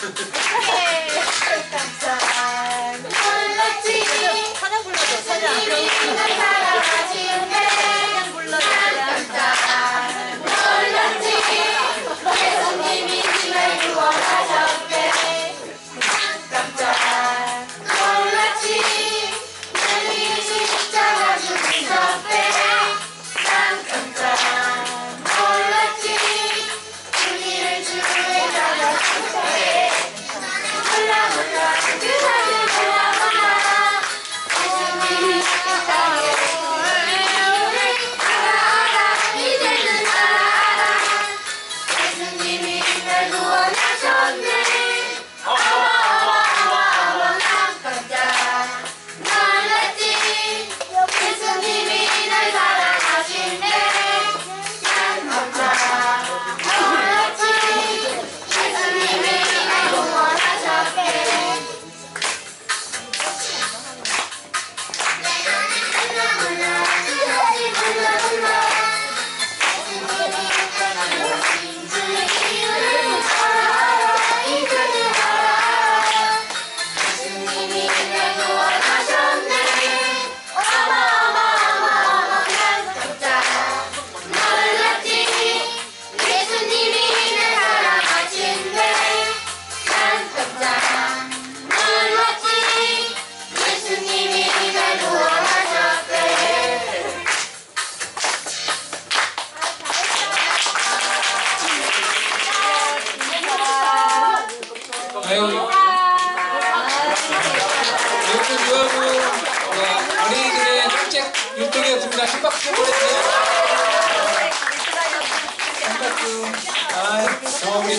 Yay! 이렇게 유아부 어, 어린이들의 축제 1등이었습니다. 한 박수 보내주세요. 한 박수. 아, 저 우리